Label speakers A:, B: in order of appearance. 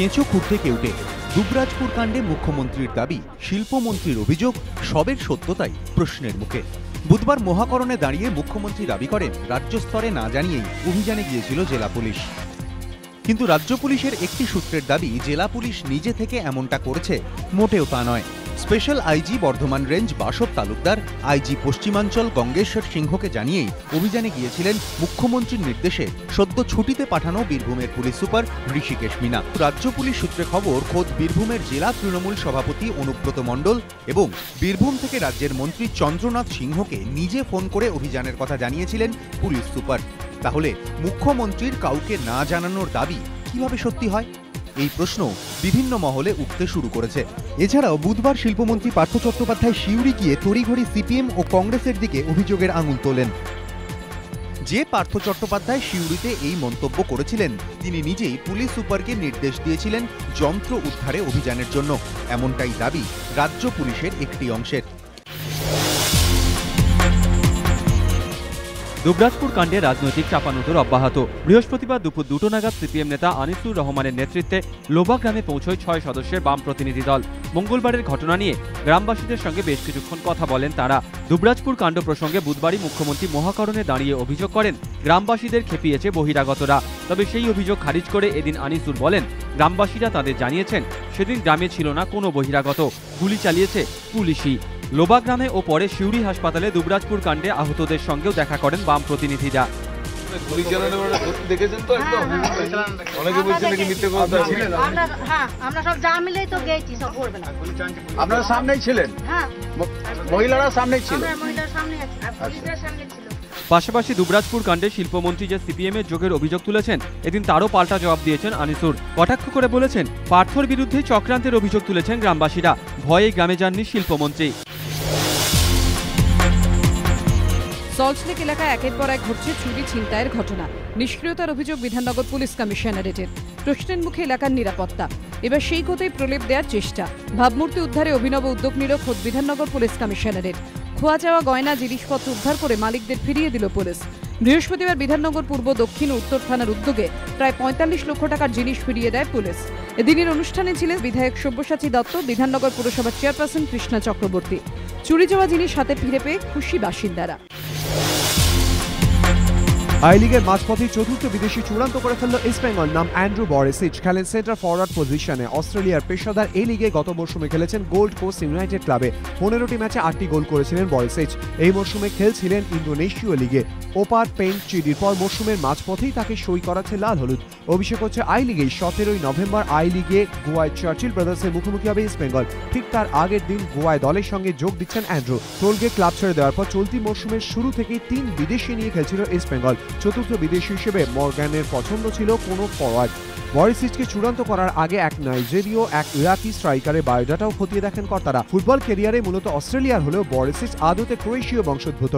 A: কেঁচো খুঁড়তে কেউটে। দুবরাজপুর কাণ্ডে মুখ্যমন্ত্রীর দাবি, শিল্পমন্ত্রীর অভিযোগ, সবের সত্যতাই প্রশ্নের মুখে। বুধবার মহাকরণে দাঁড়িয়ে মুখ্যমন্ত্রী দাবি করেন, রাজ্য স্তরে না জানিয়েই অভিযানে গিয়েছিল জেলা পুলিশ। কিন্তু রাজ্য পুলিশের একটি সূত্রের দাবি, জেলা পুলিশ নিজে থেকে এমনটা করেছে, মোটেও তা নয়। Special IG Bardhaman range Basab Talukdar IG পশ্চিমাঞ্চল Gangeshwar সিংহকে জানিয়েই অভিযানে গিয়েছিলেন মুখ্যমন্ত্রীর নির্দেশে সদ্য ছুটিতে পাঠানো বীরভূমের পুলিশ সুপার ঋষিকেশ মিনা। রাজ্য পুলিশ সূত্রে খবর, খোদ বীরভূমের জেলা তৃণমূল সভাপতি অনুব্রত মণ্ডল এবং বীরভূম থেকে রাজ্যের মন্ত্রী চন্দ্রনাথ সিংহকে নিজে ফোন করে অভিযানের কথা জানিয়েছিলেন পুলিশ সুপার। তাহলে মুখ্যমন্ত্রীর কাউকে না জানানোর দাবি কীভাবে সত্যি হয়? এই প্রশ্ন বিভিন্ন মহলে উঠতে শুরু করেছে। এছাড়াও বুধবার শিল্পমন্ত্রী পার্থ চট্টোপাধ্যায় শিউরি গিয়ে তড়িঘড়ি সিপিএম ও কংগ্রেসের দিকে অভিযোগের আঙুল তোলেন। যে পার্থ চট্টোপাধ্যায় শিউরিতে এই মন্তব্য করেছিলেন, তিনি নিজেই পুলিশ সুপারকে নির্দেশ দিয়েছিলেন যন্ত্র উদ্ধারে অভিযানের জন্য। এমনটাই দাবি রাজ্য পুলিশের একটি অংশের।
B: দুবরাজপুর কাণ্ডে রাজনৈতিক চাপানুতোর অব্যাহত। বৃহস্পতিবার দুপুর দুটো নাগাদ সিপিএম নেতা আনিসুর রহমানের নেতৃত্বে লোবা গ্রামে পৌঁছয় ছয় সদস্যের বাম প্রতিনিধি দল। মঙ্গলবারের ঘটনা নিয়ে গ্রামবাসীদের সঙ্গে বেশ কিছুক্ষণ কথা বলেন তারা। দুবরাজপুর কাণ্ড প্রসঙ্গে বুধবারই মুখ্যমন্ত্রী মহাকরণে দাঁড়িয়ে অভিযোগ করেন, গ্রামবাসীদের খেপিয়েছে বহিরাগতরা। তবে সেই অভিযোগ খারিজ করে এদিন আনিসুর বলেন, গ্রামবাসীরা তাদের জানিয়েছেন, সেদিন গ্রামে ছিল না কোনো বহিরাগত। গুলি চালিয়েছে পুলিশই। লোবা গ্রামে ও পরে শিউরি হাসপাতালে দুবরাজপুর কাণ্ডে আহতদের সঙ্গেও দেখা করেন বাম প্রতিনিধিরা।
C: গুলি চালানো সত্যি দেখেছেন তো একদম? অনেকে বলছে নাকি মিথ্যে কথা ছিলেন
D: আমরা সব যা মিলেই তো গেছি সব করবে
C: আপনারা সামনেই ছিলেন? মহিলারা সামনেই ছিল?
D: আমরা মহিলার সামনে আছি আর পুলিশের সামনে ছিল।
B: পাশাপাশি দুবরাজপুর কাণ্ডে শিল্পমন্ত্রী যে সিপিএম এর যোগের অভিযোগ তুলেছেন এদিন তারও পাল্টা জবাব দিয়েছেন আনিসুর। কটাক্ষ করে বলেছেন পার্থর বিরুদ্ধে চক্রান্তের অভিযোগ তুলেছেন গ্রামবাসীরা। ভয়ে গ্রামে যাননি শিল্পমন্ত্রী।
E: সল্টলেক এলাকায় একের পর এক ঘটছে চুরি ছিনতাইয়ের ঘটনা। নিষ্ক্রিয়তার অভিযোগ বিধাননগর পুলিশ কমিশনারেটের। প্রশ্নের মুখে এলাকার নিরাপত্তা। এবার সেই কথাই প্রলেপ দেওয়ার চেষ্টা। ভাবমূর্তি উদ্ধারে অভিনব উদ্যোগ নিল খোদ বিধাননগর পুলিশ কমিশনারেট। খোয়া যাওয়া গয়না, জিনিসপত্র উদ্ধার করে মালিকদের ফিরিয়ে দিল পুলিশ। বৃহস্পতিবার বিধাননগর পূর্ব, দক্ষিণ উত্তর থানার উদ্যোগে প্রায় পঁয়তাল্লিশ লক্ষ টাকার জিনিস ফিরিয়ে দেয় পুলিশ। এদিনের অনুষ্ঠানে ছিলেন বিধায়ক সব্যসাচী দত্ত, বিধাননগর পুরসভার চেয়ারপারসন কৃষ্ণা চক্রবর্তী। চুরি যাওয়া জিনিস হাতে ফিরে পেয়ে খুশি বাসিন্দারা।
F: আই লিগের মাঝপথে চতুর্থ বিদেশি চূড়ান্ত করে ফেলল ইস্টবেঙ্গল নাম অ্যান্ড্রু বরেসিচ। খেলেন সেন্টার ফরওয়ার্ড পজিশনে। অস্ট্রেলিয়ার পেশাদার এই লিগে গত মরশুমে খেলেছেন গোল্ড কোস্ট ইউনাইটেড ক্লাবে। পনেরোটি ম্যাচে আটটি গোল করেছিলেন বরেসিচ। এই মরশুমে খেলছিলেন ইন্দোনেশীয় লিগে। ওপার পেন্ট চিডির পর মরশুমের মাঝপথেই তাকে সই করাচ্ছে লাল হলুদ। অভিষেক হচ্ছে আই লিগে। সতেরোই নভেম্বর আই লিগে গোয়ায় চার্চিল ব্রাদার্সের মুখোমুখি হবে ইস্ট বেঙ্গল। ঠিক তার আগের দিন গোয়ায় দলের সঙ্গে যোগ দিচ্ছেন অ্যান্ড্রু। টোলগে ক্লাব ছেড়ে দেওয়ার পর চলতি মরশুমের শুরু থেকেই তিন বিদেশি নিয়ে খেলছিল ইস্ট বেঙ্গল। চতুর্থ বিদেশি হিসেবে মর্গ্যানের পছন্দ ছিল কোনো ফরওয়ার্ড বরিসিচকে চূড়ান্ত করার আগে এক নাইজেরীয়, এক ইরাকি স্ট্রাইকারের বায়োডাটাও খতিয়ে দেখেন কর্তারা। ফুটবল ক্যারিয়ারে মূলত অস্ট্রেলিয়ার হলেও বরিসিচ আদতে ক্রোয়েশীয় বংশোদ্ভূত।